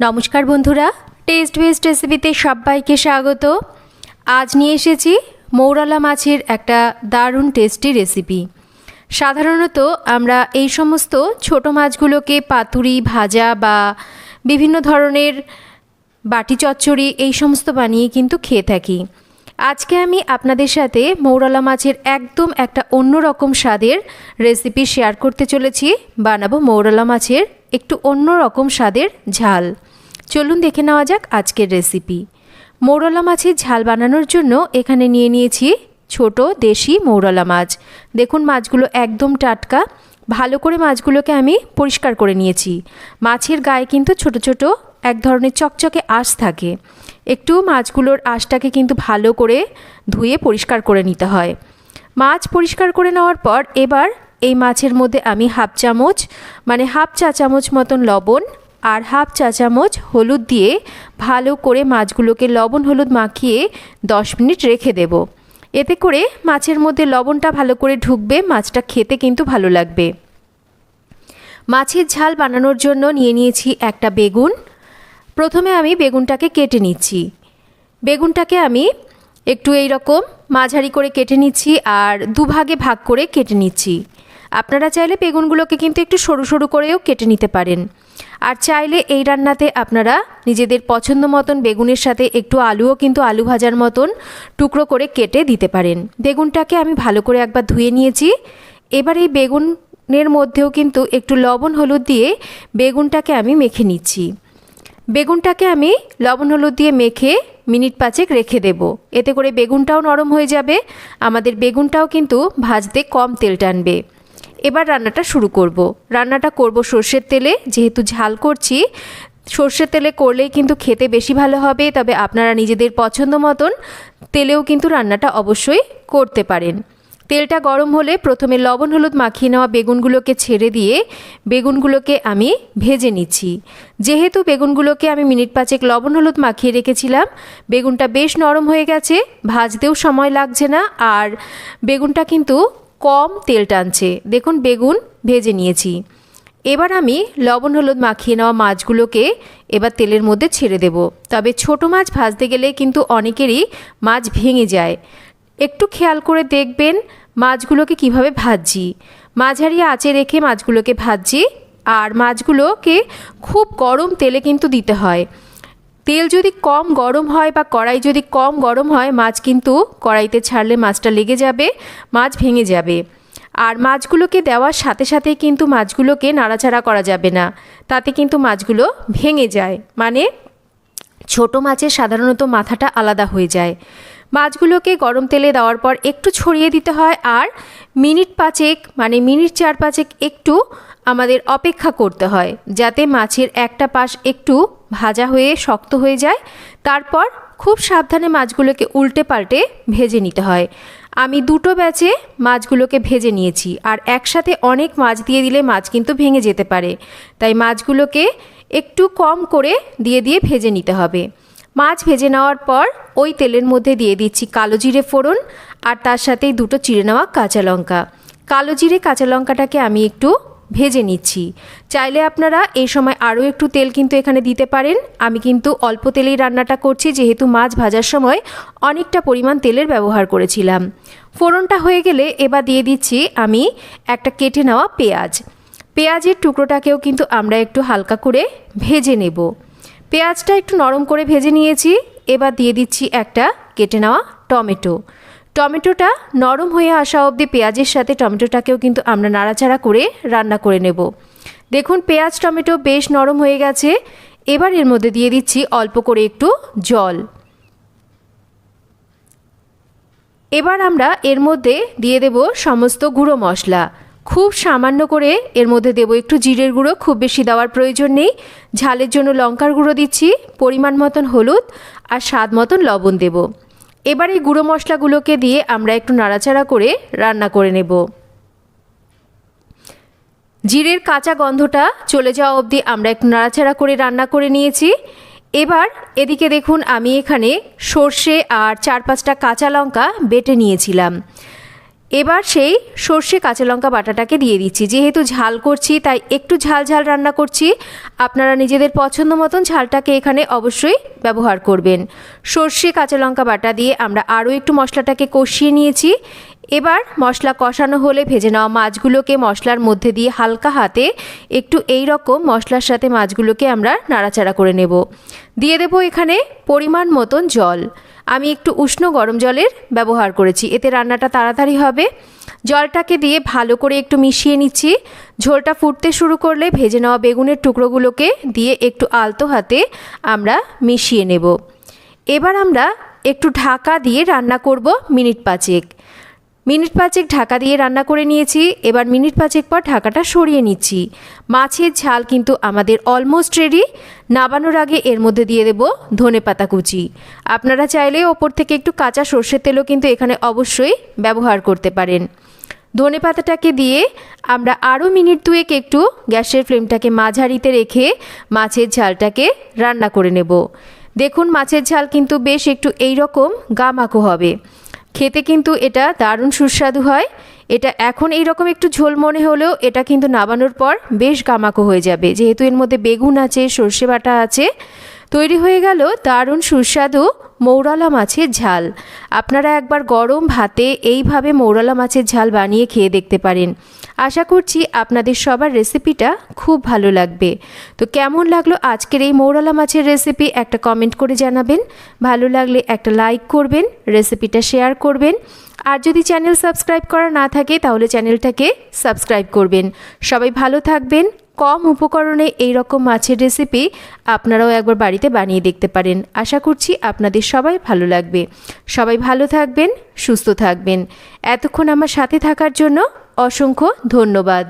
নমস্কার বন্ধুরা test best রেসিপিতে সবাইকে স্বাগত। আজ নিয়ে এসেছি মৌরালা মাছের একটা দারুণ টেস্টি রেসিপি সাধারণত আমরা এই সমস্ত ছোট মাছগুলোকে পাতুরি, ভাজা বা বিভিন্ন ধরনের বাটি চচ্চড়ি এই সমস্ত বানিয়ে কিন্তু খেয়ে থাকি। আজকে আমি আপনাদের সাথে মৌরলা মাছের একদম একটা অন্যরকম স্বাদের রেসিপি শেয়ার করতে চলেছি। বানাবো মৌরলা মাছের একটু অন্য রকম স্বাদের ঝাল। চলুন দেখে নেওয়া যাক আজকের রেসিপি মৌরলা মাছের ঝাল বানানোর জন্য এখানে নিয়ে নিয়েছি ছোট দেশি মৌরলা মাছ। দেখুন মাছগুলো একদম টাটকা। ভালো করে মাছগুলোকে আমি পরিষ্কার করে নিয়েছি। মাছের গায়ে কিন্তু ছোট ছোট এক ধরনের চকচকে আঁশ থাকে। একটু মাছগুলোর আঁশটাকে কিন্তু ভালো করে ধুয়ে পরিষ্কার করে নিতে হয়। মাছ পরিষ্কার করে নেওয়ার পর এবার এই মাছের মধ্যে আমি হাফ চামচ মানে হাফ চা চামচ মতন লবণ আর হাফ চা চামচ হলুদ দিয়ে ভালো করে মাছগুলোকে লবণ হলুদ মাখিয়ে দশ মিনিট রেখে দেব। এতে করে মাছের মধ্যে লবণটা ভালো করে ঢুকবে, মাছটা খেতে কিন্তু ভালো লাগবে। মাছের ঝাল বানানোর জন্য নিয়ে নিয়েছি একটা বেগুন। প্রথমে আমি বেগুনটাকে কেটে নিচ্ছি। বেগুনটাকে আমি একটু এই রকম মাঝারি করে কেটে নিচ্ছি আর দুভাগে ভাগ করে কেটে নিচ্ছি। আপনারা চাইলে বেগুনগুলোকে কিন্তু একটু সরু সরু করেও কেটে নিতে পারেন। আর চাইলে এই রান্নাতে আপনারা নিজেদের পছন্দ মতন বেগুনের সাথে একটু আলুও কিন্তু আলু ভাজার মতন টুকরো করে কেটে দিতে পারেন। বেগুনটাকে আমি ভালো করে একবার ধুয়ে নিয়েছি। এবার এই বেগুনের মধ্যেও কিন্তু একটু লবণ হলুদ দিয়ে বেগুনটাকে আমি মেখে নিচ্ছি। বেগুনটাকে আমি লবণ হলুদ দিয়ে মেখে মিনিট পাঁচেক রেখে দেব। এতে করে বেগুনটাও নরম হয়ে যাবে। আমাদের বেগুনটাও কিন্তু ভাজতে কম তেল টানবে। এবার রান্নাটা শুরু করব। রান্নাটা করব সর্ষের তেলে। যেহেতু ঝাল করছি, সর্ষের তেলে করলেই কিন্তু খেতে বেশি ভালো হবে, তবে আপনারা নিজেদের পছন্দ মতন তেলেও কিন্তু রান্নাটা অবশ্যই করতে পারেন। তেলটা গরম হলে প্রথমে লবণ হলুদ মাখিয়ে নেওয়া বেগুনগুলোকে ছেড়ে দিয়ে বেগুনগুলোকে আমি ভেজে নিচ্ছি। যেহেতু বেগুনগুলোকে আমি মিনিট পাঁচেক লবণ হলুদ মাখিয়ে রেখেছিলাম, বেগুনটা বেশ নরম হয়ে গেছে, ভাজতেও সময় লাগছে না, আর বেগুনটা কিন্তু কম তেল টানছে। দেখুন, বেগুন ভেজে নিয়েছি। এবার আমি লবণ হলুদ মাখিয়ে নেওয়া মাছগুলোকে এবার তেলের মধ্যে ছেড়ে দেব। তবে ছোট মাছ ভাজতে গেলে কিন্তু অনেকেরই মাছ ভেঙে যায়। একটু খেয়াল করে দেখবেন মাছগুলোকে কীভাবে ভাজছি। মাঝারি আঁচে রেখে মাছগুলোকে ভাজছি। আর মাছগুলোকে খুব গরম তেলে কিন্তু দিতে হয়। তেল যদি কম গরম হয় বা কড়াই যদি কম গরম হয়, মাছ কিন্তু কড়াইতে ছাড়লে মাছটা লেগে যাবে, মাছ ভেঙে যাবে। আর মাছগুলোকে দেওয়ার সাথে সাথে কিন্তু মাছগুলোকে নাড়াচাড়া করা যাবে না। তাতে কিন্তু মাছগুলো ভেঙে যায়। মানে ছোট মাছের সাধারণত মাথাটা আলাদা হয়ে যায়। মাছগুলোকে গরম তেলে দেওয়ার পর একটু ছড়িয়ে দিতে হয় আর মিনিট পাঁচেক মানে মিনিট চার পাঁচেক একটু আমাদের অপেক্ষা করতে হয়, যাতে মাছের একটা পাশ একটু ভাজা হয়ে শক্ত হয়ে যায়। তারপর খুব সাবধানে মাছগুলোকে উল্টে পাল্টে ভেজে নিতে হয়। আমি দুটো ব্যাচে মাছগুলোকে ভেজে নিয়েছি আর একসাথে অনেক মাছ দিয়ে দিলে মাছ কিন্তু ভেঙে যেতে পারে। তাই মাছগুলোকে একটু কম করে দিয়ে দিয়ে ভেজে নিতে হবে। মাছ ভেজে নেওয়ার পর ওই তেলের মধ্যে দিয়ে দিচ্ছি কালো জিরে ফোড়ন আর তার সাথেই দুটো চিড়ে নেওয়া কাঁচা লঙ্কা। কালো জিরে কাঁচা লঙ্কাটাকে আমি একটু ভেজে নিচ্ছি। চাইলে আপনারা এই সময় আরও একটু তেল কিন্তু এখানে দিতে পারেন। আমি কিন্তু অল্প তেলেই রান্নাটা করছি, যেহেতু মাছ ভাজার সময় অনেকটা পরিমাণ তেলের ব্যবহার করেছিলাম। ফোড়নটা হয়ে গেলে এবার দিয়ে দিচ্ছি আমি একটা কেটে নেওয়া পেঁয়াজ। পেঁয়াজের টুকরোটাকেও কিন্তু আমরা একটু হালকা করে ভেজে নেব। পেঁয়াজটা একটু নরম করে ভেজে নিয়েছি। এবার দিয়ে দিচ্ছি একটা কেটে নেওয়া টমেটো। টমেটোটা নরম হয়ে আসা অবধি পেঁয়াজের সাথে টমেটোটাকেও কিন্তু আমরা নাড়াচাড়া করে রান্না করে নেব। দেখুন, পেঁয়াজ, টমেটো বেশ নরম হয়ে গেছে। এবার এর মধ্যে দিয়ে দিচ্ছি অল্প করে একটু জল। এবার আমরা এর মধ্যে দিয়ে দেব সমস্ত গুঁড়ো মশলা। খুব সামান্য করে এর মধ্যে দেবো একটু জিরের গুঁড়ো, খুব বেশি দেওয়ার প্রয়োজন নেই। ঝালের জন্য লঙ্কার গুঁড়ো দিচ্ছি, পরিমাণ মতন হলুদ আর স্বাদ মতন লবণ দেব। এবার এই গুঁড়ো মশলাগুলোকে দিয়ে আমরা একটু নাড়াচাড়া করে রান্না করে নেব। জিরের কাঁচা গন্ধটা চলে যাওয়া অবধি আমরা একটু নাড়াচাড়া করে রান্না করে নিয়েছি। এবার এদিকে দেখুন আমি এখানে সর্ষে আর চার পাঁচটা কাঁচা লঙ্কা বেটে নিয়েছিলাম। এবার সেই সর্ষে কাঁচা লঙ্কা বাটাটাকে দিয়ে দিচ্ছি। যেহেতু ঝাল করছি, তাই একটু ঝাল ঝাল রান্না করছি। আপনারা নিজেদের পছন্দ মতন ঝালটাকে এখানে অবশ্যই ব্যবহার করবেন। সর্ষে কাঁচা লঙ্কা বাটা দিয়ে আমরা আরও একটু মশলাটাকে কষিয়ে নিয়েছি। এবার মশলা কষানো হলে ভেজে নেওয়া মাছগুলোকে মশলার মধ্যে দিয়ে হালকা হাতে একটু এই রকম মশলার সাথে মাছগুলোকে আমরা নাড়াচাড়া করে নেব। দিয়ে দেবো এখানে পরিমাণ মতন জল। আমি একটু উষ্ণ গরম জলের ব্যবহার করেছি। এতে রান্নাটা তাড়াতাড়ি হবে। জলটাকে দিয়ে ভালো করে একটু মিশিয়ে নিচ্ছি। ঝোলটা ফুটতে শুরু করলে ভেজে নেওয়া বেগুনের টুকরোগুলোকে দিয়ে একটু আলতো হাতে আমরা মিশিয়ে নেব। এবার আমরা একটু ঢাকা দিয়ে রান্না করব মিনিট পাঁচেক। মিনিট পাঁচেক ঢাকা দিয়ে রান্না করে নিয়েছি। এবার মিনিট পাঁচেক পর ঢাকাটা সরিয়ে নিচ্ছি। মাছের ঝাল কিন্তু আমাদের অলমোস্ট রেডি। নাবানোর আগে এর মধ্যে দিয়ে দেব ধনে পাতা কুচি। আপনারা চাইলে ওপর থেকে একটু কাঁচা সর্ষের তেলও কিন্তু এখানে অবশ্যই ব্যবহার করতে পারেন। ধনে পাতাটাকে দিয়ে আমরা আরও মিনিট দুয়েক একটু গ্যাসের ফ্লেমটাকে মাঝারিতে রেখে মাছের ঝালটাকে রান্না করে নেব। দেখুন মাছের ঝাল কিন্তু বেশ একটু এই রকম গামাকো হবে। খেতে কিন্তু এটা দারুণ সুস্বাদু হয়। এটা এখন এই রকম একটু ঝোল মনে হলেও এটা কিন্তু নামানোর পর বেশ গামাকো হয়ে যাবে। যেহেতু এর মধ্যে বেগুন আছে, সর্ষে বাটা আছে তৈরি হয়ে গেল দারুণ সুস্বাদু মৌরালা মাছের ঝাল। আপনারা একবার গরম ভাতে এইভাবে মৌরালা মাছের ঝাল বানিয়ে খেয়ে দেখতে পারেন। আশা করছি আপনাদের সবার রেসিপিটা খুব ভালো লাগবে। তো কেমন লাগল আজকের এই মৌরালা মাছের রেসিপি একটা কমেন্ট করে জানাবেন। ভালো লাগলে একটা লাইক করবেন, রেসিপিটা শেয়ার করবেন। আর যদি চ্যানেল সাবস্ক্রাইব করা না থাকে তাহলে চ্যানেলটাকে সাবস্ক্রাইব করবেন। সবাই ভালো থাকবেন কম উপকরণে এই রকম মাছের রেসিপি আপনারাও একবার বাড়িতে বানিয়ে দেখতে পারেন। আশা করছি আপনাদের সবাই ভালো লাগবে। সবাই ভালো থাকবেন, সুস্থ থাকবেন। এতক্ষণ আমার সাথে থাকার জন্য অসংখ্য ধন্যবাদ।